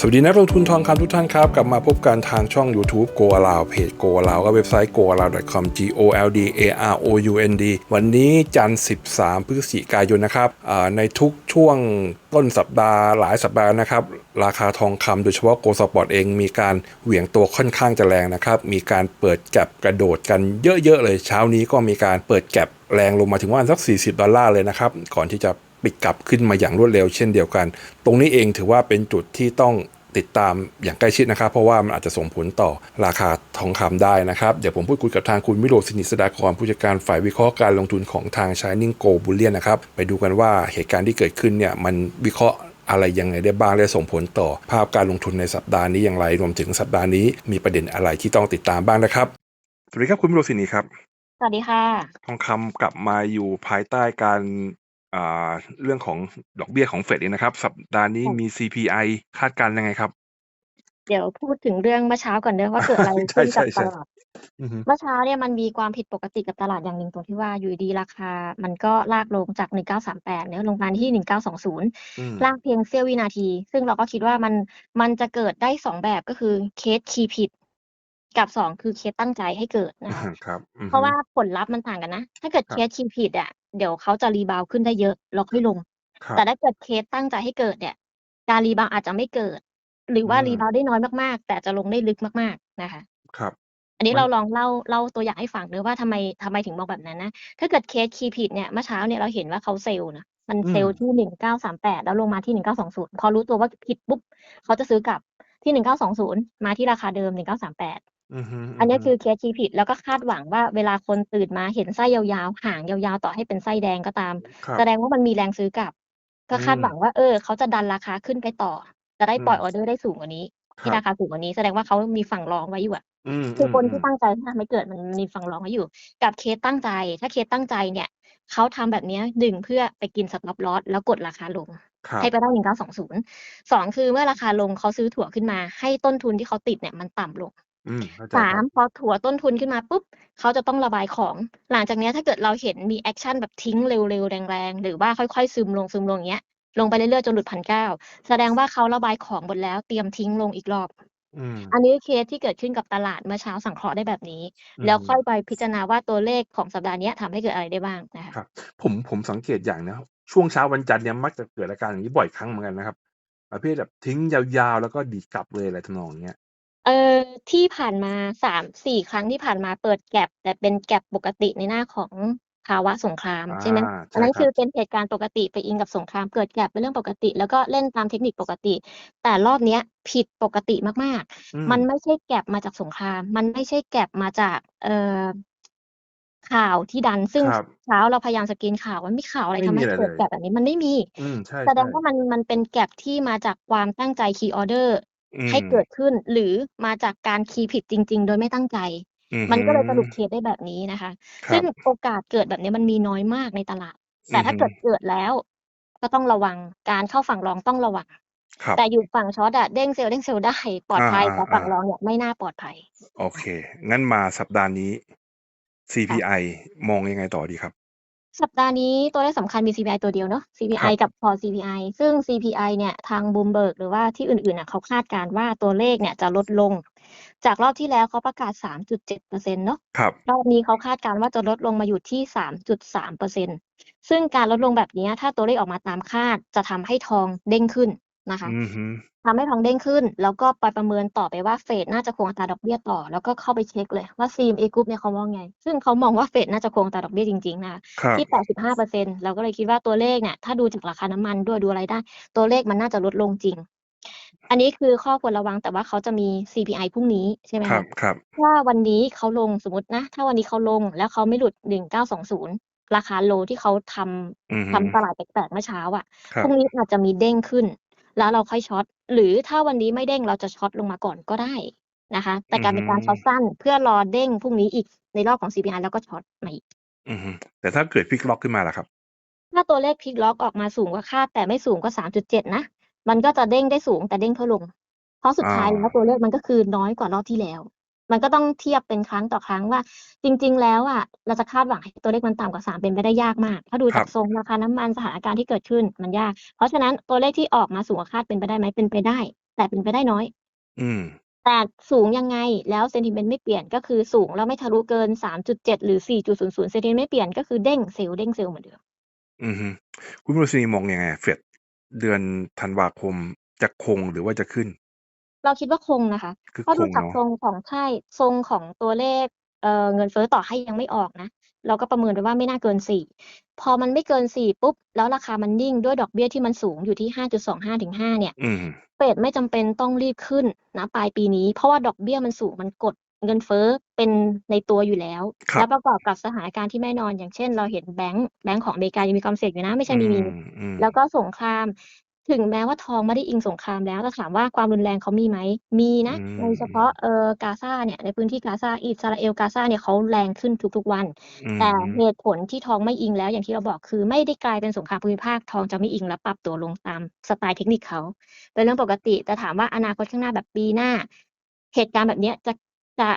สวัสดีนักลงทุนทองคำทุกท่านครับ กลับมาพบกันทางช่อง YouTube Go a l o w เพจ Go a l o w ก็เว็บไซต์ g o a l o w c o m g o l d a r o u n d วันนี้จันทร์13 พฤศจิกายนนะครับในทุกช่วงต้นสัปดาห์หลายสัปดาห์นะครับ ราคาทองคำโดยเฉพาะโกลสปอร์ตเองมีการเหวี่ยงตัวค่อนข้างจะแรงนะครับ มีการเปิดแก็บกระโดดกันเยอะๆเลย เช้านี้ก็มีการเปิดแก็บแรงลงมาถึงว่าสัก 40 ดอลลาร์เลยนะครับ ก่อนที่จะ ปิดกลับขึ้นมาอย่างรวดเร็วเช่นเดียวกัน ตรงนี้เองถือว่าเป็นจุดที่ต้องติดตามอย่างใกล้ชิดนะครับ เพราะว่ามันอาจจะส่งผลต่อราคาทองคำได้นะครับ เดี๋ยวผมพูดคุยกับทางคุณวิโรจน์สินิสดากรผู้จัดการฝ่ายวิเคราะห์การลงทุนของทาง Shining Go Bullion นะครับ ไปดูกันว่าเหตุการณ์ที่เกิดขึ้นเนี่ยมันวิเคราะห์อะไรยังไงได้บ้างและส่งผลต่อภาพการลงทุนในสัปดาห์นี้อย่างไร รวมถึงสัปดาห์นี้มีประเด็นอะไรที่ต้องติดตามบ้างนะครับ สวัสดีครับคุณวิโรจน์สินีครับ สวัสดีค่ะ ทองคำกลับมาอยู่ภายใต้การ อ่าเรื่องของดอกเบี้ยของเฟดเองนะครับ สัปดาห์นี้ค่ะมี CPI คาดการณ์ยังไงครับ เดี๋ยวพูดถึงเรื่องเมื่อเช้าก่อนเนอะว่าเกิดอะไรใช่ขึ้นกับใช่ตใช่ลาดอือฮึเมื่อเช้าเนี่ยมันมีความผิดปกติกับตลาดอย่างหนึ่งตรงที่ว่าอยู่ดีๆราคา มันก็ลากลงจาก 1938เนี่ยลงมาที่ 1920อืมลากเพียงเสี้ยววินาที ซึ่งเราก็คิดว่ามันมันจะเกิดได้สองแบบก็คือเคสคีย์ผิด กับสองคือเคสตั้งใจให้เกิดนะคะครับอือเพฮึราะว่าผลลัพธ์มันต่างกันนะ ถ้าเกิดครัเคบสคีย์ผิดอะเดี๋ยวเขาจะรีบาวด์ขึ้นได้เยอะแล้วค่อยลงครับแต่ถ้าเกิดเคสตั้งใจให้เกิดเนี่ย การรีบาวด์อาจจะไม่เกิด หรือว่าอืมรีบาวด์ได้น้อยมากๆ แต่จะลงได้ลึกมากๆนะคะ ครับ อันนี้มันเราลองเล่าเล่าตัวอย่างให้ฟังเนอะว่าทำไมทำไมถึงมองแบบนั้นนะ ถ้าเกิดเคสคีย์ผิดเนี่ยเมื่อเช้าเนี่ยเราเห็นว่าเขาเซลล์นะมันอืเซมลล์ที่หนึ่งเก้าสามแปดแล้วลงมาที่หนึ่งเก้าสองศูนย์พอรู้ตัวว่าผิดปุ๊บเขาจะซื้อกลับที่หนึ่งเก้าสองศูนย์มาที่ราคาเดิมหนึ่งเก้าสามแปด อือฮึ อันอืนี้อฮึคือเคสคีย์ผิด แล้วก็คาดหวังว่า เวลาคนตื่นมาเห็นไส้ยาว ๆ หางยาว ๆ ต่อให้เป็นไส้แดงก็ตาม ครับแสดงว่ามันมีแรงซื้อกลับ ก็อืคาดมหวังว่า เออ เขาจะดันราคาขึ้นไปต่อ จะได้อืปล่อยม ออเดอร์ได้สูงกว่านี้คที่รับราคาสูงกว่านี้ แสดงว่าเขามีฝั่งรองไว้อยู่อะ อืมคืออืคนมที่ตั้งใจที่ทำให้เกิด มันมีฝั่งรองไว้อยู่ กับเคสตั้งใจ ถ้าเคสตั้งใจเนี่ย เขาทำแบบเนี้ยดึงเพื่อไปกินสต็อปลอสแล้วกดราคาลง ครัให้บ ไปได้หนึ่งเก้าสองศูนย์สองคือเมื่อราคาลง เขาซื้อถั่วขึ้นมา ให้ต้นทุนที่เขาติดเนี่ยมันต่ำลง อืม เข้าใจสาครัมบ พอถั่วต้นทุนขึ้นมาปุ๊บ เขาจะต้องระบายของ หลังจากเนี้ยถ้าเกิดเราเห็นมีแอคชั่นแบบทิ้งเร็วๆ แรงๆ หรือว่าค่อยๆ ซึมลงซึมลงอย่างเงี้ย ลงไปเรื่อยๆ จนหลุดพันเก้าแสดงว่าเขาระบายของหมดแล้วเตรียมทิ้งลงอีกรอบ อืม อันนี้เคสที่เกิดขึ้นกับตลาดเมื่อเช้าสังเคราะห์ได้แบบนี้ อืแล้วมค่อยไปพิจารณาว่าตัวเลขของสัปดาห์เนี้ยทำให้เกิดอะไรได้บ้างนะคะ ครับ ผมผมสังเกตอย่างนะช่วงเช้าวันจันทร์เนี่ยมักจะเกิดอาการอย่างนี้บ่อยครั้งเหมือนกันนะครับประเภทแบบทิ้งยาวๆ แล้วก็ดีดกลับเลยอะไรทำนองเนี้ย เออที่ผ่านมาสามสี่ครั้งที่ผ่านมาเปิดแก็บแต่เป็นแก็บปกติในหน้าของภาวะสงครามอาใช่ไหมใช่อันนั้นคคืรัอบเป็นเหตุการณ์ปกติไปอิงกับสงครามเกิดแก็บเป็นเรื่องปกติ แล้วก็เล่นตามเทคนิคปกติ แต่รอบเนี้ยผิดปกติมากอืๆ ม มันไม่ใช่แก็บมาจากสงคราม มันไม่ใช่แก็บมาจากเอ่อข่าวที่ดัน ซึ่งครับ เช้าเราพยายามสกรีนข่าวว่ามีข่าวอะไรไม่ทำมีให้อะไรเกิเลดย แก็บแบบนี้ มันไม่มี อืม ใช่แสดใช่งว่ามันมันเป็นแก็บที่มาจากความตั้งใจคีย์ออเดอร์อื ให้มเกิดขึ้น หรือมาจากการคีย์ผิดจริง ๆ โดยไม่ตั้งใจอือมันฮึก็เลยสรุปเคสได้แบบนี้นะคะคซึ่รังบโอกาสเกิดแบบนี้มันมีน้อยมากในตลาดอืแต่อถ้าฮึเกิดเกิดแล้ว ก็ต้องระวังการเข้าฝั่งรองต้องระวังครับแต่อยู่ฝั่งช็อตอะเด้งเซลล์เด้งเซลล์ได้ปลอดอาภัยแต่ฝั่งๆรองเนี่ยไม่น่าปลอดภัยๆโอเค งั้นมาสัปดาห์นี้ค่ะ CPI มองยังไงต่อดีครับ สัปดาห์นี้ตัวเลขสำคัญมี CPI ตัวเดียวเนาะครั CPI บกับ Core CPI ซึ่ง CPI เนี่ยทาง Bloomberg หรือว่าที่อื่นๆน่ะเขาคาดการณ์ว่าตัวเลขเนี่ยจะลดลง จากรอบที่แล้วเขาประกาศ 3.7%เนาะครับรอบนี้เขาคาดการณ์ว่าจะลดลงมาอยู่ที่ 3.3%ซึ่งการลดลงแบบเนี้ยถ้าตัวเลขออกมาตามคาดจะทำให้ทองเด้งขึ้น นะคะอือฮึทำให้ทองเด้งขึ้น แล้วก็ไปประเมินต่อไปว่าเฟดน่าจะคงอัตราดอกเบี้ยต่อ แล้วก็เข้าไปเช็คเลยว่า CMA Group เนี่ยเขามองไง ซึ่งเขามองว่าเฟดน่าจะคงอัตราดอกเบี้ยจริงๆนะคะครับที่ 85%เราก็เลยคิดว่าตัวเลขเนี่ยถ้าดูจากราคาน้ำมันด้วยดูอะไรได้ ตัวเลขมันน่าจะลดลงจริง อันนี้คือข้อควรระวังแต่ว่าเขาจะมี CPI พรุ่งนี้ใช่ไหมครัคะบครับถ้าวันนี้เขาลงสมมตินะ ถ้าวันนี้เขาลงแล้วเขาไม่หลุด 1920ราคาโลที่เขาทอือำฮึทำตลาดแปลกๆเมื่อเช้าอะครัพบรุ่งนี้อาจจะมีเด้งขึ้น แล้วเราค่อยช็อตหรือถ้าวันนี้ไม่เด้งเราจะช็อตลงมาก่อนก็ได้นะคะ แต่อือการฮึเป็นการช็อตสั้นเพื่อรอเด้งพรุ่งนี้อีกในรอบของ CPI แล้วก็ช็อตมาอีกอือฮึแต่ถ้าเกิดพลิกล็อกขึ้นมาล่ะครับ ถ้าตัวเลขพลิกล็อกออกมาสูงกว่าคาดแต่ไม่สูงก็3.7นะ มันก็จะเด้งได้สูงแต่เด้งเพื่อลง เพราะสุดอาท้ายแล้วตัวเลขมันก็คือน้อยกว่ารอบที่แล้ว มันก็ต้องเทียบเป็นครั้งต่อครั้งว่า จริง ๆ แล้วอะเราจะคาดหวังให้ตัวเลขมันต่ำกว่า 3 เป็นไปได้ยากมาก ถ้าดูคจารักบทรงราคาน้ำมันสถานการณ์ที่เกิดขึ้นมันยาก เพราะฉะนั้นตัวเลขที่ออกมาสูงกว่าคาดเป็นไปได้ไหมเป็นไปได้ แต่เป็นไปได้น้อย อืมแต่สูงยังไงแล้วเซนติเมนต์ไม่เปลี่ยนก็คือสูงแล้วไม่ทะลุเกิน 3.7 หรือ 4.00เซนติเมตรไม่เปลี่ยนก็คือเด้งเซลล์เด้งเซลล์เหมือนเดิมอือฮึคุณโรสนีมองยังไงเฟดเดือนธันวาคมจะคงหรือว่าจะขึ้น เราคิดว่าคงนะคะ คือเพราะคดูงจากเนาะ ทรงของใช่ ทรงของตัวเลข เอ่อ เงินเฟ้อต่อให้ยังไม่ออกนะ เราก็ประเมินไปว่าไม่น่าเกิน 4 พอมันไม่เกิน 4 ปุ๊บ แล้วราคามันนิ่ง ด้วยดอกเบี้ยที่มันสูงอยู่ที่ 5.25ถึง5เนี่ย อืม เฟดไม่จำเป็นต้องรีบขึ้นนะปลายปีนี้ เพราะว่าดอกเบี้ยมันสูง มันกดเงินเฟ้อเป็นในตัวอยู่แล้ว ครับแล้วประกอบกับสถานการณ์ที่ไม่แน่นอน อย่างเช่น เราเห็นแบงก์ แบงก์ของอเมริกายังมีความเสี่ยงอยู่นะ ไม่ใช่อืไมีมี ม อืม แล้วก็สงคราม ถึงแม้ว่าทองไม่ได้อิงสงครามแล้วแต่ถามว่าความรุนแรงเขามีไหมมีนะอืโดมยเฉพาะเอ่อกาซาเนี่ยในพื้นที่กาซาอิสราเอลกาซาเนี่ยเขาแรงขึ้นทุกๆวันอืมแต่เหตุผลที่ทองไม่อิงแล้วอย่างที่เราบอกคือไม่ได้กลายเป็นสงครามภูมิภาคทองจะไม่อิงและปรับตัวลงตามสไตล์เทคนิคเขาเป็นเรื่องปกติ แต่ถามว่าอนาคตข้างหน้าแบบปีหน้า เหตุการณ์แบบเนี้ยจะจะ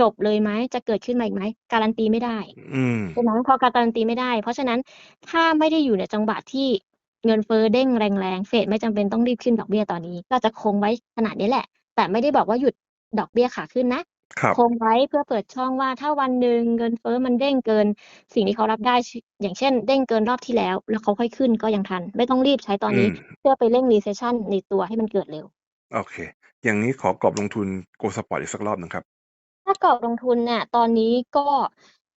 จบเลยไหมจะเกิดขึ้นมาอีกไหมการันตีไม่ได้อืมใช่ไหมพอการันตีไม่ได้ เพราะฉะนั้นถ้าไม่ได้อยู่ในจังหวะที่ เงินเฟ้อเด้งแรงๆ เฟดไม่จำเป็นต้องรีบขึ้นดอกเบี้ยตอนนี้ ก็จะคงไว้ขนาดนี้แหละ แต่ไม่ได้บอกว่าหยุดดอกเบี้ยขาขึ้นนะครับคงไว้เพื่อเปิดช่องว่าถ้าวันหนึ่งเงินเฟ้อมันเด้งเกิน สิ่งที่เขารับได้ชิอย่างเช่น เด้งเกินรอบที่แล้ว แล้วเขาค่อยขึ้นก็ยังทัน ไม่ต้องรีบใช้ตอนอืนี้มเพื่อไปเร่ง recession ในตัวให้มันเกิดเร็ว โอเค อย่างนี้ขอกรอบลงทุนโกสปอร์ตอีกสักรอบหนึ่งครับ ถ้ากรอบลงทุนเนี่ยตอนนี้ก็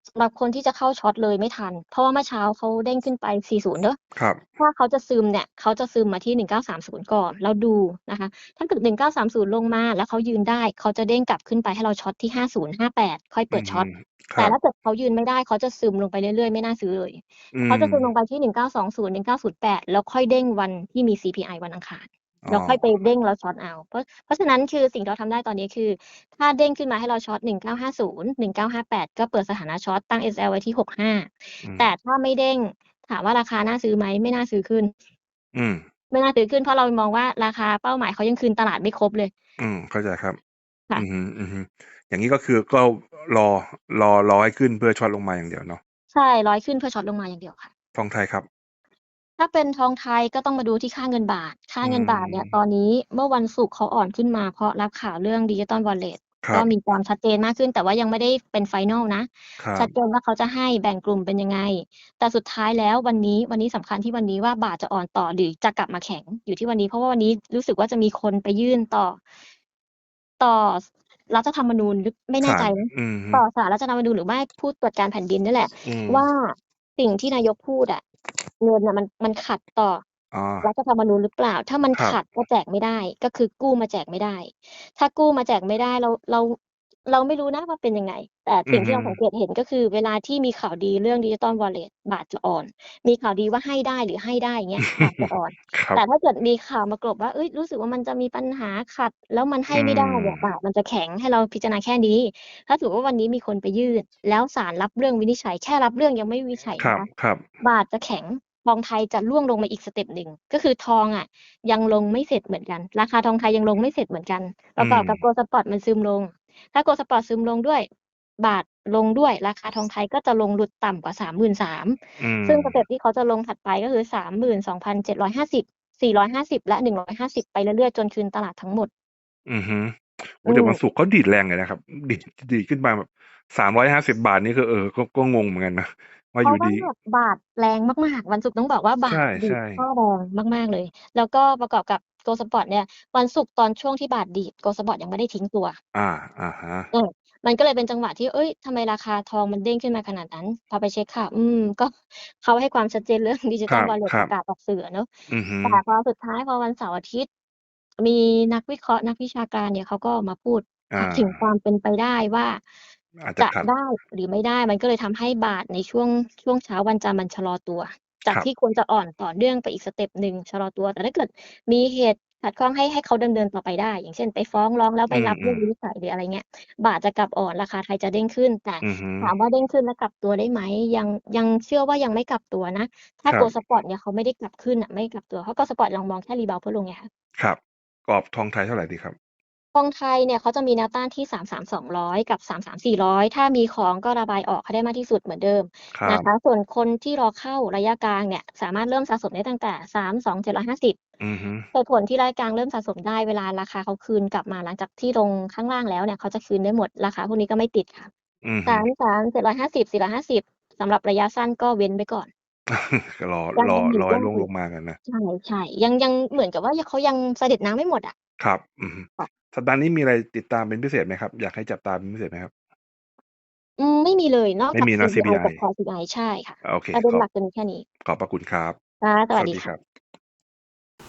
สำหรับคนที่จะเข้าช็อตเลยไม่ทัน เพราะว่าเมื่อเช้าเขาเด้งขึ้นไป 40 เนอะครับ ถ้าเขาจะซึมเนี่ยเขาจะซึมมาที่ 1930 ก่อนแล้วดูนะคะ ถ้าเกิด1930 ลงมาแล้วเขายืนได้ เขาจะเด้งกลับขึ้นไปให้เราช็อตที่ 5058 ค่อยอืเปิดช็อตมคแต่รับถ้าเกิดเขายืนไม่ได้เขาจะซึมลงไปเรื่อยๆ ไม่น่าซื้อเลยอืเขาจะซึมลมงไปที่ 1920 1908 แล้วค่อยเด้งวันที่มี CPI วันอังคาร อ๋อแล้วค่อยไปเด้งแล้วช็อตเอา เพราะเพราะฉะนั้นคือสิ่งที่เราทำได้ตอนนี้คือ ถ้าเด้งขึ้นมาให้เราช็อต 1950 1958 ก็เปิดสถานะช็อตตั้ง SL ไว้ที่ 65อืมแต่ถ้าไม่เด้ง ถามว่าราคาน่าซื้อไหมไม่น่าซื้อขึ้น อืมไม่น่าซื้อขึ้นเพราะเรามองว่าราคาเป้าหมายเขายังคืนตลาดไม่ครบเลย อืมเข้าใจครับค่ะอืมฮึอืมฮึอย่างนี้ก็คือก็รอรอรอให้ขึ้นเพื่อช็อตลงมาอย่างเดียวเนาะใช่ร้อยขึ้นเพื่อช็อตลงมาอย่างเดียวค่ะทองไทยครับ ถ้าเป็นทองไทยก็ต้องมาดูที่ค่าเงินบาท ค่าอืเงินมบาทเนี่ยตอนนี้เมื่อวันศุกร์เขาอ่อนขึ้นมาเพราะรับข่าวเรื่องดิจิตอลวอลเล็ตครัก็บมีความชัดเจนมากขึ้นแต่ว่ายังไม่ได้เป็นไฟนอลนะครัชับดเจนว่าเขาจะให้แบ่งกลุ่มเป็นยังไง แต่สุดท้ายแล้ววันนี้วันนี้สำคัญที่วันนี้ว่าบาทจะอ่อนต่อหรือจะกลับมาแข็งอยู่ที่วันนี้ เพราะว่าวันนี้รู้สึกว่าจะมีคนไปยื่นต่อ ต่อรัฐธรรมนูญหรือไม่แน่ศาใจลนะอืมฮึต่อศาลรัฐธรรมนูญหรือว่าผู้ตรวจการแผ่นดินนี่แหละอืมว่าสิ่งที่นายกพูดอะ เงินน่ะมันมันขัดต่ออ๋อ รัฐธรรมนูญหรือเปล่า ถ้ามันครับ ขัดก็แจกไม่ได้ ก็คือกู้มาแจกไม่ได้ ถ้ากู้มาแจกไม่ได้เราเราเราไม่รู้นะว่าเป็นยังไง แต่อืสิ่งมที่ฮึเราสังเกตเห็นก็คือเวลาที่มีข่าวดีเรื่องดิจิตอลวอลเล็ตบาทจะอ่อน มีข่าวดีว่าให้ได้หรือให้ได้อย่างเงี้ยบาทจะอ่อน ครับ แต่ถ้าเกิดมีข่าวมากลบว่าเอ้ยรู้สึกว่ามันจะมีปัญหาขัด แล้วมันให้อืไม่ได้มเนี่ยบาทมันจะแข็งให้เราพิจารณาแค่นี้ ถ้าถือว่าวันนี้มีคนไปยื่น แล้วศาลรับเรื่องวินิจฉัย แค่รับเรื่องยังไม่วินิจฉัยครันะบคะ ครับ บาทจะแข็ง ทองไทยจะร่วงลงมาอีกสเต็ปหนึ่งก็คือทองอะ ยังลงไม่เสร็จเหมือนกัน ราคาทองไทยยังลงไม่เสร็จเหมือนกันปอืระกอบมกับโกลด์สปอตมันซึมลง ถ้าโกลด์สปอตซึมลงด้วย บาทลงด้วย ราคาทองไทยก็จะลงหลุดต่ำกว่า33,000อืมซึ่งสเต็ปที่เขาจะลงถัดไปก็คือ32,750 450และ150ไปเรื่อยๆจนคืนตลาดทั้งหมด อือฮึโอ้อืแต่มวันศุกร์เขาดีดแรงเลยนะครับ ดีดดีดขึ้นมาแบบสามร้อยห้าสิบาทนี่คือเออก็ก็งงเหมือนกันนะ ว่าเพอราะยู่ว่าดีบาทแรงมาก ๆ วันศุกร์ต้องบอกว่าบาใช่ทดีดใช่ค่าแรงมาก ๆ เลย แล้วก็ประกอบกับโกลด์สปอตเนี่ย วันศุกร์ตอนช่วงที่บาทดีดโกลด์สปอตยังไม่ได้ทิ้งตัว อ่าอ่าฮะ เออ มันก็เลยเป็นจังหวะที่ เอ้ย ทำไมราคาทองมันเด้งขึ้นมาขนาดนั้น พอไปเช็คข่าว อืม ก็เขาให้ความชัดเจนเรื่อง ดิจิคตอรัลบวอลเล็ตครัปบระกาศออกสื่ออะเนาะอือฮึแต่พอสุดท้ายพอวันเสาร์อาทิตย์ มีนักวิเคราะห์นักวิชาการเนี่ยเขาก็มาพูดอ่า ถึงความเป็นไปได้ว่า อาจจะจะขัดได้หรือไม่ได้มันก็เลยทำให้บาทในช่วงช่วงเช้าวันจันทร์มันชะลอตัว จากครับที่ควรจะอ่อนต่อเนื่องไปอีกสเต็ปหนึ่งชะลอตัว แต่ถ้าเกิดมีเหตุขัดข้องให้ให้เขาดำเนินต่อไปได้ อย่างเช่นไปฟ้องร้องแล้วอืไม่มรับอืเรื่องมวินิจฉัยหรืออะไรเงี้ย บาทจะกลับอ่อนราคาไทยจะเด้งขึ้น แต่อือฮึถามว่าเด้งขึ้นแล้วกลับตัวได้ไหมยังยังเชื่อว่ายังไม่กลับตัวนะ ถ้าครัโกบลด์สปอตเนี่ยเขาไม่ได้กลับขึ้นอะไม่กลับตัวเพราะโกลด์สปอตลองมองแค่รีบาวด์เพื่อลงไงคะครับกรอบทองไทยเท่าไหร่ดีครับ ทองไทยเนี่ยเขาจะมีแนวต้านที่33,200กับ33,400ถ้ามีของก็ระบายออกให้ได้มากที่สุดเหมือนเดิมครับนะคะ ส่วนคนที่รอเข้าระยะกลางเนี่ยสามารถเริ่มสะสมได้ตั้งแต่32,750อือฮึเหตุผลที่ระยะกลางเริ่มสะสมได้เวลาราคาเขาคืนกลับมาหลังจากที่ลงข้างล่างแล้วเนี่ยเขาจะคืนได้หมดราคาพวกนี้ก็ไม่ติดค่ะอือฮึ สามสามเจ็ดร้อยห้าสิบสี่ร้อยห้าสิบสำหรับระยะสั้นก็เว้นไปก่อนก็รอยังรอยังอยู่รอให้ช่ลวงงลงมากันนะ ใช่ใช่ยังยังเหมือนกับว่าเขายังเสด็จน้ำไม่หมดอะ ครับ อือฮึค่ะ สัปดาห์นี้มีอะไรติดตามเป็นพิเศษไหมครับ อยากให้จับตาเป็นพิเศษไหมครับ อืม ไม่มีเลยนอกไม่จาก มีเนาะ CPI กับ CPI Core CPI ใช่ค่ะ โอเคประเด็นขอหบลักจะมีแค่นี้ขอบพระคุณครับ ค่ะสสวัสวัสดีดีคค่ะรับ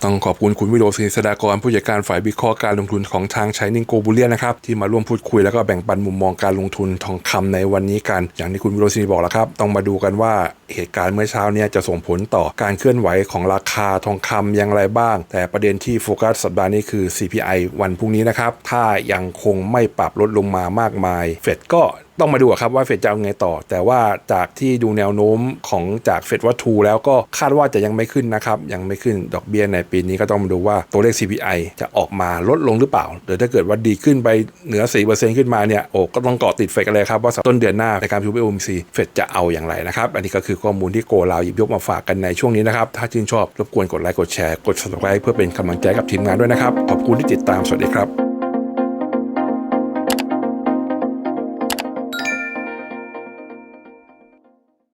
ต้องขอบคุณคุณวิโรศรีสดากรผู้จัดการฝ่ายวิเคราะห์การลงทุนของทางชายนิงโกบูเลียนะครับที่มาร่วมพูดคุยแล้วก็แบ่งปันมุมมองการลงทุนทองคำในวันนี้กัน อย่างที่คุณวิโรศรีบอกแล้วครับ ต้องมาดูกันว่าเหตุการณ์เมื่อเช้าเนี่ยจะส่งผลต่อการเคลื่อนไหวของราคาทองคำอย่างไรบ้าง แต่ประเด็นที่โฟกัสสัปดาห์นี้คือ CPI วันพรุ่งนี้นะครับถ้ายังคงไม่ปรับลดลงมามากมาย เฟดก็ ต้องมาดูครับว่าเฟดจะเอาไงต่อ แต่ว่าจากที่ดูแนวโน้มของจากเฟดวัตทูแล้วก็คาดว่าจะยังไม่ขึ้นนะครับ ยังไม่ขึ้นดอกเบี้ยในปีนี้ก็ต้องมาดูว่าตัวเลข CPI จะออกมาลดลงหรือเปล่าหรือถ้าเกิดว่าดีขึ้นไปเหนือ 4%ขึ้นมาเนี่ยโอ้ก็ต้องเกาะติดเฟดกันเลยครับ ว่าต้นเดือนหน้าในการประชุม OMC เฟดจะเอาอย่างไรนะครับ อันนี้ก็คือข้อมูลที่โกลาวหยิบยกมาฝากกันในช่วงนี้นะครับถ้าชื่นชอบรบกวนกดไลค์กดแชร์กด subscribe เพื่อเป็นกำลังใจกับทีมงานด้วยนะครับขอบคุณที่ติดตามสวัสดีครับ